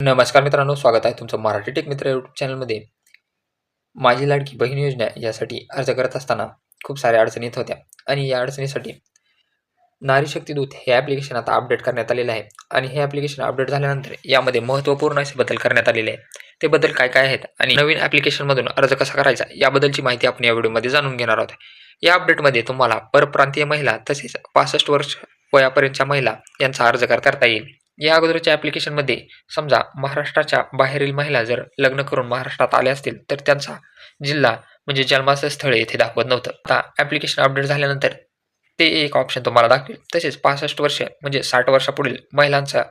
नमस्कार मित्रांनो स्वागत आहे तुमचं मराठी टेक मित्र यूट्यूब चॅनलमध्ये. माझी लाडकी बहीण योजना यासाठी अर्ज करत असताना खूप साऱ्या अडचणी येत होत्या आणि या अडचणीसाठी नारी शक्ती दूत हे ॲप्लिकेशन आता अपडेट करण्यात आलेलं आहे. आणि हे ॲप्लिकेशन अपडेट झाल्यानंतर यामध्ये महत्त्वपूर्ण असे बदल करण्यात आलेले आहे ते बदल काय काय आहेत आणि नवीन ॲप्लिकेशनमधून अर्ज कसा करायचा याबद्दलची माहिती आपण या व्हिडिओमध्ये जाणून घेणार आहोत. या अपडेटमध्ये तुम्हाला परप्रांतीय महिला तसेच पासष्ट वर्ष वयापर्यंतच्या महिला यांचा अर्ज करता येईल. या अगोदरच्या ॲप्लिकेशनमध्ये समजा महाराष्ट्राच्या बाहेरील महिला जर लग्न करून महाराष्ट्रात आल्या असतील तर त्यांचा जिल्हा म्हणजे जन्माचं स्थळ येथे दाखवत नव्हतं. आता ॲप्लिकेशन अपडेट झाल्यानंतर ते एक ऑप्शन तुम्हाला दाखवेल. तसेच पासष्ट वर्ष म्हणजे साठ वर्षापुढील महिलांचा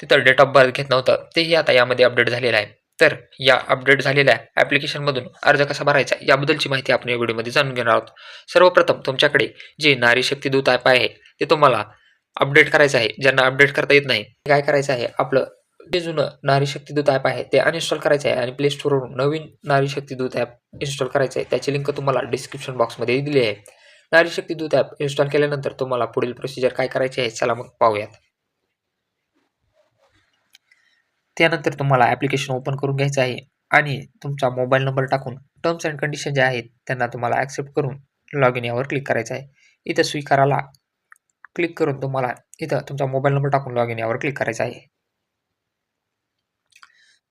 तिथं डेट ऑफ बर्थ घेत नव्हतं. तेही आता यामध्ये अपडेट झालेलं आहे. तर या अपडेट झालेल्या ॲप्लिकेशनमधून अर्ज कसा भरायचा याबद्दलची माहिती आपण या व्हिडिओमध्ये जाणून घेणार आहोत. सर्वप्रथम तुमच्याकडे जे नारी शक्ती दूत ॲप आहे ते तुम्हाला अपडेट करायचं आहे. ज्यांना अपडेट करता येत नाही काय करायचं आहे? आपलं जे जुनं नारी शक्ती दूत ॲप आहे ते अनइन्स्टॉल करायचं आहे आणि प्ले स्टोरवरून नवीन नारी शक्ती दूत ॲप इन्स्टॉल करायचं आहे. त्याची लिंक तुम्हाला डिस्क्रिप्शन बॉक्समध्ये दिली आहे. नारी शक्ती दूत ॲप इन्स्टॉल केल्यानंतर तुम्हाला पुढील प्रोसिजर काय करायची आहे चला मग पाहूयात. त्यानंतर तुम्हाला ॲप्लिकेशन ओपन करून घ्यायचं आहे आणि तुमचा मोबाईल नंबर टाकून टर्म्स अँड कंडिशन जे आहेत त्यांना तुम्हाला ॲक्सेप्ट करून लॉग इन यावर क्लिक करायचं आहे. इथं स्वीकाराला क्लिक करून तुम्हाला इथं तुमचा मोबाईल नंबर टाकून लॉग इन यावर क्लिक करायचा आहे.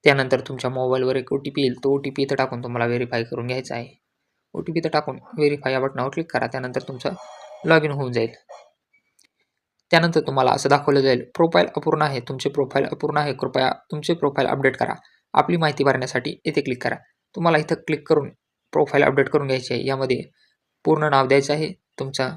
त्यानंतर तुमच्या मोबाईलवर एक ओ टी पी येईल. तो ओ टी पी इथं टाकून तुम्हाला व्हेरीफाय करून घ्यायचा आहे. ओ टी पी इथं टाकून व्हेरीफाय या बटनावर क्लिक करा. त्यानंतर तुमचं लॉग इन होऊन जाईल. त्यानंतर तुम्हाला असं दाखवलं जाईल. प्रोफाईल अपूर्ण आहे. तुमचे प्रोफाईल अपूर्ण आहे. कृपया तुमचे प्रोफाईल अपडेट करा. आपली माहिती भरण्यासाठी इथे क्लिक करा. तुम्हाला इथं क्लिक करून प्रोफाईल अपडेट करून घ्यायची आहे. यामध्ये पूर्ण नाव द्यायचं आहे. तुमचा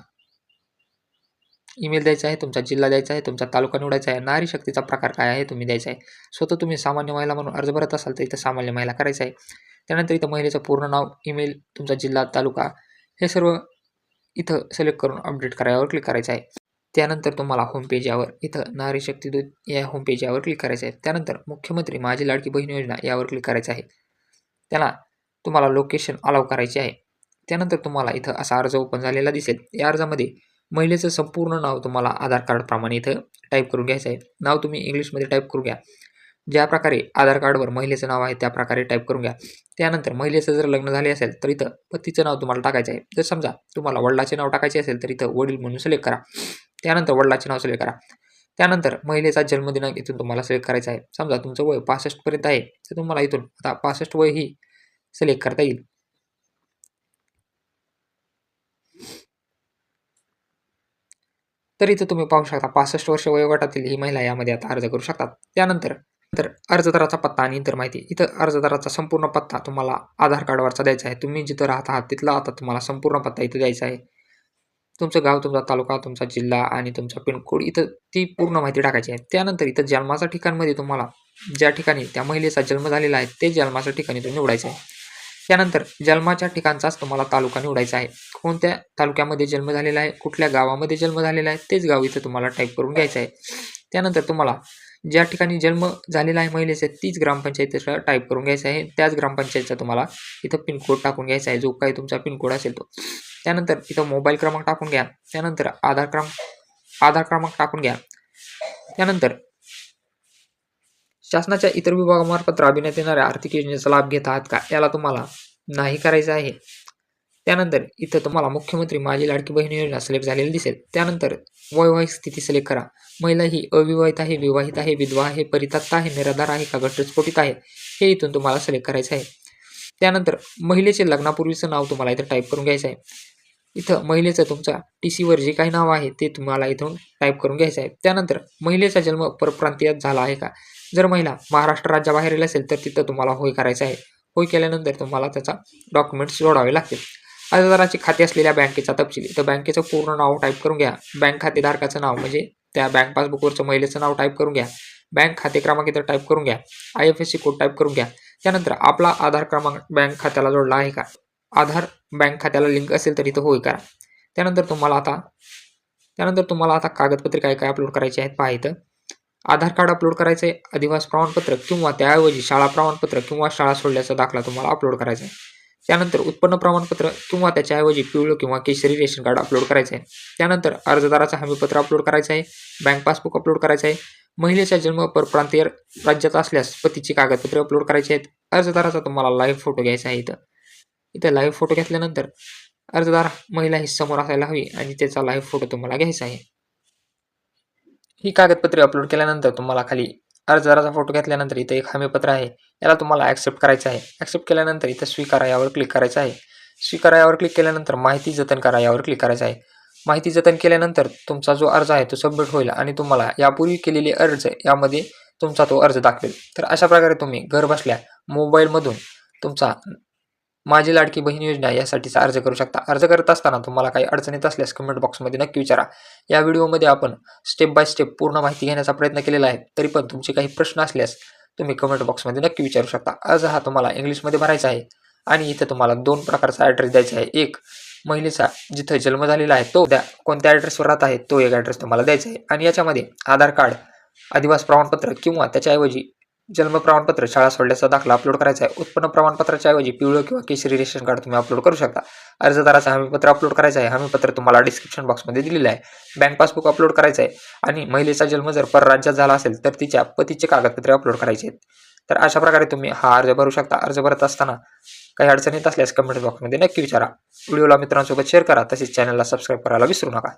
ईमेल द्यायचा आहे तुमचा जिल्हा द्यायचा आहे तुमचा तालुका निवडायचा आहे नारी शक्तीचा प्रकार काय आहे तुम्ही द्यायचा आहे. स्वतः तुम्ही सामान्य महिला म्हणून अर्ज भरत असाल तर इथं सामान्य महिला करायचं आहे. त्यानंतर इथं महिलेचं पूर्ण नाव ईमेल तुमचा जिल्हा तालुका हे सर्व इथं सिलेक्ट करून अपडेट करायवर क्लिक करायचं आहे. त्यानंतर तुम्हाला होम पेज यावर इथं नारी शक्ती दूत या होम पेज यावर क्लिक करायचं आहे. त्यानंतर मुख्यमंत्री माझी लाडकी बहीण योजना यावर क्लिक करायचं आहे. त्याला तुम्हाला लोकेशन अलाव करायचे आहे. त्यानंतर तुम्हाला इथं असा अर्ज ओपन झालेला दिसेल. या अर्जामध्ये महिलेचं संपूर्ण नाव तुम्हाला आधार कार्डप्रमाणे इथं टाईप करून घ्यायचं आहे. नाव तुम्ही इंग्लिशमध्ये टाईप करून घ्या. ज्या प्रकारे आधार कार्डवर महिलेचं नाव आहे त्या प्रकारे टाईप करून घ्या. त्यानंतर महिलेचं जर लग्न झाले असेल तर इथं पतीचं नाव तुम्हाला टाकायचं आहे. जर समजा तुम्हाला वडिलाचे नाव टाकायचे असेल तर इथं वडील म्हणून सिलेक्ट करा. त्यानंतर वडिलाचे नाव सिलेक्ट करा. त्यानंतर महिलेचा जन्मदिनांक इथून तुम्हाला सिलेक्ट करायचा आहे. समजा तुमचं वय पासष्टपर्यंत आहे तर तुम्हाला इथून आता पासष्ट वय ही सिलेक्ट करता येईल. तर इथं तुम्ही पाहू शकता पासष्ट वर्ष वयोगटातील ही महिला यामध्ये आता अर्ज करू शकतात. त्यानंतर तर अर्जदाराचा पत्ता आणि इतर माहिती. इथं अर्जदाराचा संपूर्ण पत्ता तुम्हाला आधार कार्डवरचा द्यायचा आहे. तुम्ही जिथं राहत आहात तिथला आता तुम्हाला संपूर्ण पत्ता इथं द्यायचा आहे. तुमचं गाव तुमचा तालुका तुमचा जिल्हा आणि तुमचा पिनकोड इथं ती पूर्ण माहिती टाकायची आहे. त्यानंतर इथं जन्माच्या ठिकाणमध्ये तुम्हाला ज्या ठिकाणी त्या महिलेचा जन्म झालेला आहे ते जन्माच्या ठिकाणी तुम्ही निवडायचं आहे. त्यानंतर जन्माच्या ठिकाणचाच तुम्हाला तालुका निवडायचा आहे. कोणत्या तालुक्यामध्ये जन्म झालेला आहे? कुठल्या गावामध्ये जन्म झालेला आहे? तेच गाव इथं तुम्हाला टाईप करून घ्यायचं आहे. त्यानंतर तुम्हाला ज्या ठिकाणी जन्म झालेला आहे महिलेचा तीच ग्रामपंचायतीचा टाईप करून घ्यायचं आहे. त्याच ग्रामपंचायतचा तुम्हाला इथं पिनकोड टाकून घ्यायचा आहे. जो काही तुमचा पिनकोड असेल तो. त्यानंतर इथं मोबाईल क्रमांक टाकून घ्या. त्यानंतर आधार क्रम आधार क्रमांक टाकून घ्या. त्यानंतर शासनाच्या इतर विभागामार्फत राबविण्यात येणाऱ्या आर्थिक योजनेचा लाभ घेत आहात का? याला तुम्हाला नाही करायचं आहे. त्यानंतर इथं तुम्हाला मुख्यमंत्री माझी लाडकी बहीण योजना सिलेक्ट झालेली दिसेल. त्यानंतर वैवाहिक स्थिती सिलेक्ट करा. महिला ही अविवाहित आहे विवाहित आहे विधवा आहे परित्यक्त आहे निराधार आहे का घटस्फोटित आहे? हे इथून तुम्हाला सिलेक्ट करायचं आहे. त्यानंतर महिलेचे लग्नापूर्वीचं नाव तुम्हाला इथं टाईप करून घ्यायचं आहे. इथं महिलेचं तुमचा टी सीवर जे काही नाव आहे ते तुम्हाला इथून टाईप करून घ्यायचं आहे. त्यानंतर महिलेचा जन्म परप्रांतीयात झाला आहे का? जर महिला महाराष्ट्र राज्याबाहेरील असेल तर तिथं तुम्हाला होय करायचं आहे. होय केल्यानंतर तुम्हाला त्याचा डॉक्युमेंट्स जोडावे लागतील. अर्जदाराचे खाते असलेल्या बँकेचा तपशील. इथं बँकेचं पूर्ण नाव टाईप करून घ्या. बँक खातेधारकाचं नाव म्हणजे त्या बँक पासबुकवरचं महिलेचं नाव टाईप करून घ्या. बँक खाते क्रमांक इथं टाईप करून घ्या. I F S C code type करून घ्या. त्यानंतर आपला आधार क्रमांक बँक खात्याला जोडला आहे का? आधार बँक खात्याला लिंक असेल तर इथं होय करा. त्यानंतर तुम्हाला आता त्यानंतर तुम्हाला आता कागदपत्रे काय काय अपलोड करायचे आहेत पहा इथं. आधार कार्ड अपलोड करायचं आहे अधिवास प्रमाणपत्र किंवा त्याऐवजी शाळा प्रमाणपत्र किंवा शाळा सोडल्याचा दाखला तुम्हाला अपलोड करायचा आहे त्यानंतर उत्पन्न प्रमाणपत्र किंवा त्याच्याऐवजी पिवळं किंवा केशरी रेशन कार्ड अपलोड करायचं आहे त्यानंतर अर्जदाराचं हमीपत्र अपलोड करायचं आहे बँक पासबुक अपलोड करायचं आहे महिलेचा जन्म परप्रांतीय राज्यात असल्यास पतीची कागदपत्रे अपलोड करायची आहेत अर्जदाराचा तुम्हाला लाईव्ह फोटो घ्यायचा आहे इथं. इथं लाईव्ह फोटो घेतल्यानंतर अर्जदार महिला ही समोर असायला हवी आणि त्याचा लाईव्ह फोटो तुम्हाला घ्यायचा आहे. ही कागदपत्रे अपलोड केल्यानंतर तुम्हाला खाली अर्जदाराचा फोटो घेतल्यानंतर इथं एक हमीपत्र आहे. याला तुम्हाला ॲक्सेप्ट करायचं आहे. ॲक्सेप्ट केल्यानंतर इथं स्वीकारा यावर क्लिक करायचं आहे. स्वीकारा यावर क्लिक केल्यानंतर माहिती जतन करा यावर क्लिक करायचं आहे. माहिती जतन केल्यानंतर तुमचा जो अर्ज आहे तो सबमिट होईल आणि तुम्हाला यापूर्वी केलेले अर्ज यामध्ये तुमचा तो अर्ज दाखवेल. तर अशा प्रकारे तुम्ही घर बसल्या मोबाईलमधून तुमचा माझी लाडकी बहीण योजना यासाठीचा अर्ज करू शकता. अर्ज करत असताना तुम्हाला काही अडचणीत असल्यास कमेंट बॉक्समध्ये नक्की विचारा. या व्हिडिओमध्ये आपण स्टेप बाय स्टेप पूर्ण माहिती घेण्याचा प्रयत्न केलेला आहे. तरी पण तुमचे काही प्रश्न असल्यास तुम्ही कमेंट बॉक्समध्ये नक्की विचारू शकता. अर्ज हा तुम्हाला इंग्लिशमध्ये भरायचा आहे आणि इथं तुम्हाला दोन प्रकारचा ॲड्रेस द्यायचा आहे. एक महिलेचा जिथं जन्म झालेला आहे तो द्या कोणत्या ॲड्रेसवर राहत आहे तो एक ॲड्रेस तुम्हाला द्यायचा आहे. आणि याच्यामध्ये आधार कार्ड आदिवास प्रमाणपत्र किंवा त्याच्याऐवजी जन्म प्रमाणपत्र शाळा सोडल्याचा दाखला अपलोड करायचा आहे. उत्पन्न प्रमाणपत्राच्या ऐवजी पिवळं किंवा केशरी रेशन कार्ड तुम्ही अपलोड करू शकता. अर्जदाराचं हमीपत्र अपलोड करायचं आहे. हमीपत्र तुम्हाला डिस्क्रिप्शन बॉक्समध्ये दिलेलं आहे. बँक पासबुक अपलोड करायचं आहे. आणि महिलेचा जन्म जर परराज्यात झाला असेल तर तिच्या पतीचे कागदपत्रे अपलोड करायचे आहेत. तर अशा प्रकारे तुम्ही हा अर्ज भरू शकता. अर्ज भरत असताना काही अडचणीत असल्यास कमेंट बॉक्समध्ये नक्की विचारा. व्हिडिओला मित्रांसोबत शेअर करा. तसेच चॅनलला सबस्क्राईब करायला विसरू नका.